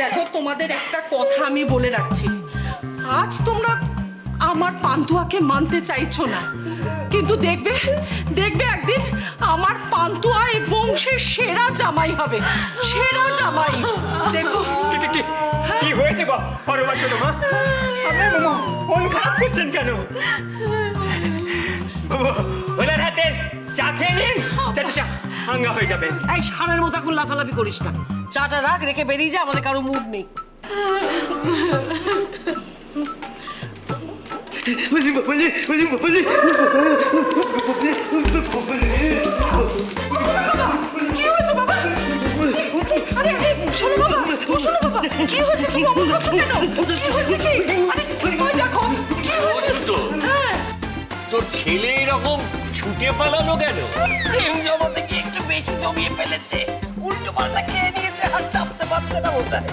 দেখো, তোমাদের একটা কথা আমি বলে রাখছি। আজ তোমরা আমার পান্তুয়াকে মানতে চাইছো না। কিন্তু দেখবে দেখবে একদিন আমার পান্তুয়া এই বংশের সেরা জামাই হবে। সেরা জামাই। দেখো। কি হয়েছে গো? পরমা ছোট মা। আপনি মন- মন খারাপ করছেন কেন? চা হয়ে যাবে। এই সারের মতো এখন লাফালাফি করিস না। চাটা রাখ রেখে বেরিয়ে যা আমাদের কারও মুড নেই। কি হয়েছে বাবা? আরে আরে শোনো বাবা ও শোনো বাবা কি হয়েছে? তুমি অমন করছ কেন? কি হয়েছে কি? আরে ওই দেখো কি হয়েছে? তো হ্যাঁ। তোর ছেলে এরকম ছুটে পালানো কেন? প্রেম জমাতে কি একটু বেশি জমিয়ে ফেলেছে। উল্টো পাল্টা খেয়ে নিয়েছে আর চাপতে পারছে না বোধহয়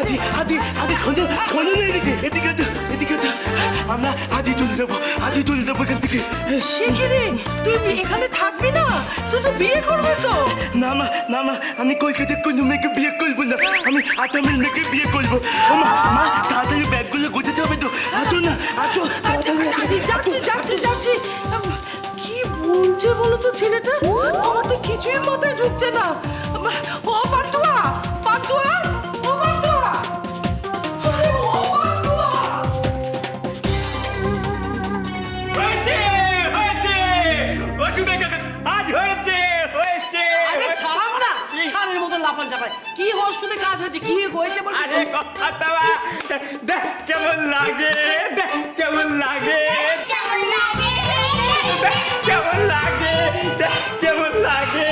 আদি আদি আদি শোনো শোনো না এদিকে এদিকে তো এদিকে তো আমরা আদি চলে যাব আদি চলে যাব এখান থেকে। সে তুই এখানে থাকবি না? তুই তো বিয়ে করবি তো। না মা না মা আমি কলকাতার কোনো মেয়েকে বিয়ে করব না। আমি মেয়েকে বিয়ে করব। মা তাড়াতাড়ি ব্যাগগুলো গোছাতে হবে তো। আতো না যাচ্ছি যাচ্ছি যাচ্ছি। কি বলছে বলো তো ছেলেটা? আমার তো কিছুই মাথায় ঢুকছে না। কি ওষুধে কাজ হয়েছে? কি হয়েছে বল আরে কথা দেওয়া দেখ কেমন লাগে দেখ কেমন লাগে। দেখ কেমন লাগে। দেখ কেমন লাগে দেখ কেমন লাগে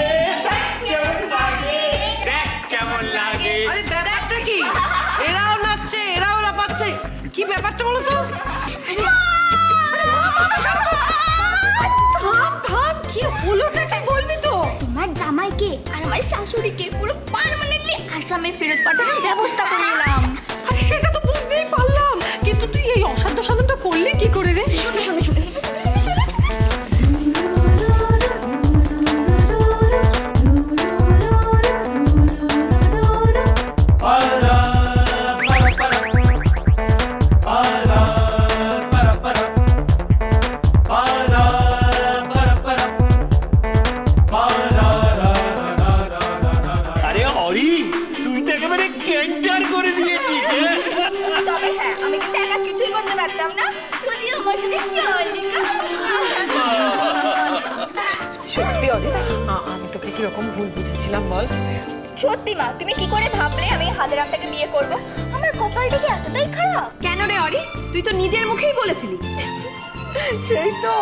দেখ কেমন লাগে আরে ব্যাপারটা কি? এরাও নাচছে এরাও লাফাচ্ছে কি ব্যাপারটা বলো তো? আসামে ফেরত পাঠানোর আমি কিন্তু একা কিছুই করতে পারতাম না? যদি আমার সাথে সত্যি অদিত আমি তোকে কীরকম ভুল বুঝেছিলাম বল। সত্যি মা তুমি কি করে ভাবলে আমি হাজার আপনাকে বিয়ে করব? আমার কপালটা কি এতটাই খারাপ? কেন রে অরি? তুই তো নিজের মুখেই বলেছিলি। সেই তো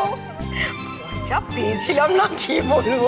যা পেয়েছিলাম না কি বলব?